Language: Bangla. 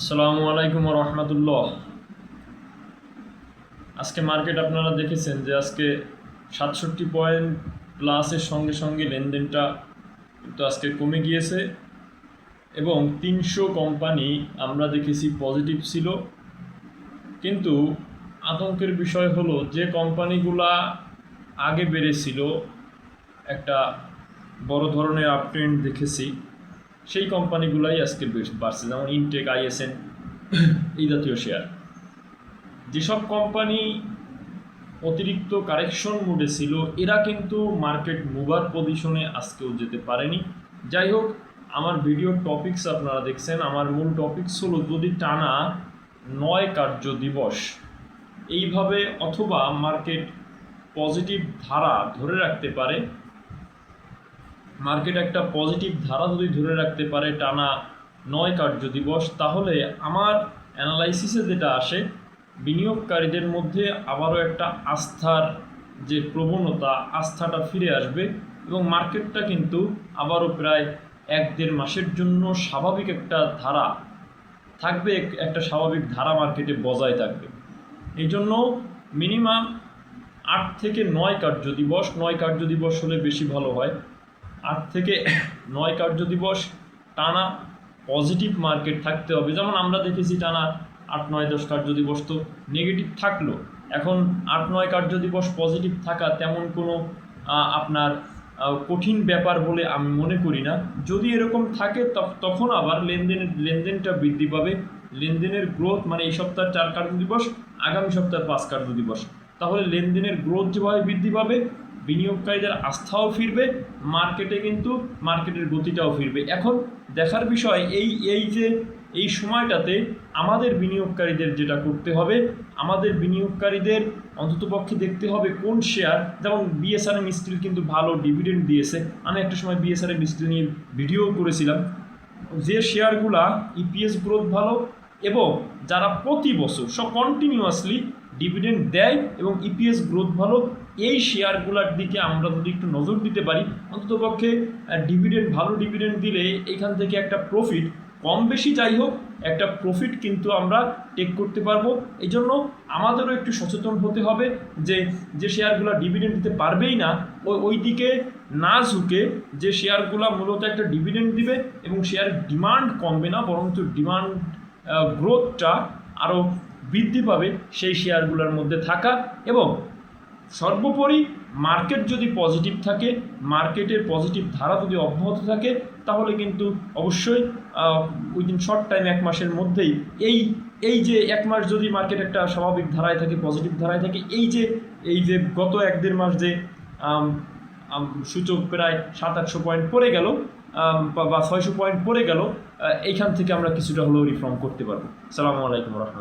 আসসালামু আলাইকুম রহমতুল্লাহ। আজকে মার্কেট আপনারা দেখেছেন যে আজকে সাতষট্টি পয়েন্ট প্লাসের সঙ্গে সঙ্গে লেনদেনটা কিন্তু আজকে কমে গিয়েছে এবং তিনশো কোম্পানি আমরা দেখেছি পজিটিভ ছিল। কিন্তু আতঙ্কের বিষয় হলো যে কোম্পানিগুলা আগে বেড়েছিল, একটা বড় ধরনের আপট্রেন্ড দেখেছি। সেই কোম্পানিগুলাই আজকে বাড়ছে, যেমন ইনটেক আইএসএন এই জাতীয় শেয়ার যেসব কোম্পানি অতিরিক্ত কারেকশন মোডে ছিল, এরা কিন্তু মার্কেট মুভার পজিশনে আজকেও যেতে পারেনি। যাই হোক, আমার ভিডিও টপিকস আপনারা দেখছেন, আমার মূল টপিকস হলো যদি টানা নয় কার্য দিবস, এইভাবে অথবা মার্কেট পজিটিভ ধারা ধরে রাখতে পারে মার্কেট একটা পজিটিভ ধারা যদি ধরে রাখতে পারে টানা নয় কার্য দিবস, তাহলে আমার অ্যানালাইসিসে যেটা আসে, বিনিয়োগকারীদের মধ্যে আবারও একটা আস্থার যে প্রবণতা, আস্থাটা ফিরে আসবে এবং মার্কেটটা কিন্তু আবারও প্রায় এক দেড় মাসের জন্য স্বাভাবিক একটা ধারা থাকবে, একটা স্বাভাবিক ধারা মার্কেটে বজায় থাকবে। এই জন্য মিনিমাম আট থেকে নয় কার্য দিবস, নয় কার্য দিবস হলে বেশি ভালো হয়। আট থেকে নয় কার্য দিবস টানা পজিটিভ মার্কেট থাকতে হবে। যেমন আমরা দেখেছি টানা আট, নয়, দশ কার্য দিবস তো নেগেটিভ থাকল। এখন আট, নয় কার্য দিবস পজিটিভ থাকা তেমন কোনো আপনার কঠিন ব্যাপার বলে আমি মনে করি না। যদি এরকম থাকে তখ- তখন আবার লেনদেনের, লেনদেনটা বৃদ্ধি পাবে। লেনদেনের গ্রোথ মানে এই সপ্তাহের চার কার্য দিবস, আগামী সপ্তাহের পাঁচ কার্য দিবস। তাহলে লেনদেনের গ্রোথ যেভাবে বৃদ্ধি পাবে বিনিয়োগকারীদের আস্থাও ফিরবে মার্কেটে কিন্তু মার্কেটের গতিটাও ফিরবে। এখন দেখার বিষয় এই এই যে, এই সময়টাতে আমাদের বিনিয়োগকারীদের যেটা করতে হবে, আমাদের বিনিয়োগকারীদের অন্ততপক্ষে দেখতে হবে কোন শেয়ার যেমন বিএসআরএম স্টিল কিন্তু ভালো ডিভিডেন্ড দিয়েছে। আমি একটা সময় বিএসআরএম স্টিল নিয়ে ভিডিও করেছিলাম। যে শেয়ারগুলা ইপিএস গ্রোথ ভালো এবং যারা প্রতি বছর সব কন্টিনিউয়াসলি ডিভিডেন্ড দেয় এবং ইপিএস গ্রোথ ভালো, এই শেয়ারগুলোর দিকে আমরা যদি একটু নজর দিতে পারি, অন্ততপক্ষে ডিভিডেন্ড ভালো ডিভিডেন্ড দিলে এখান থেকে একটা প্রফিট কম বেশি যাই হোক, একটা প্রফিট কিন্তু আমরা টেক করতে পারব। এই জন্য আমাদেরও একটু সচেতন হতে হবে যে যে শেয়ারগুলো ডিভিডেন্ড দিতে পারবেই না ওই ওই দিকে না ঝুঁকে যে শেয়ারগুলো মূলত একটা ডিভিডেন্ড দিবে এবং শেয়ারের ডিমান্ড কমবে না, বরঞ্চ ডিমান্ড গ্রোথটা আরও বৃদ্ধি পাবে সেই শেয়ারগুলোর মধ্যে থাকা এবং সর্বোপরি মার্কেট যদি পজিটিভ থাকে মার্কেটের পজিটিভ ধারা যদি অব্যাহত থাকে, তাহলে কিন্তু অবশ্যই উইদিন শর্ট টাইম এক মাসের মধ্যেই এই এই যে এক মাস যদি মার্কেট একটা স্বাভাবিক ধারায় থাকে পজিটিভ ধারায় থাকে, এই যে এই যে গত এক দেড় মাস যে সূচক প্রায় সাত আটশো পয়েন্ট পড়ে গেল বা- ছয়শো পয়েন্ট পড়ে গেল এইখান থেকে আমরা কিছুটা হলেও রিফর্ম করতে পারব। সালামু আলাইকুম রহমতুল্লাহ।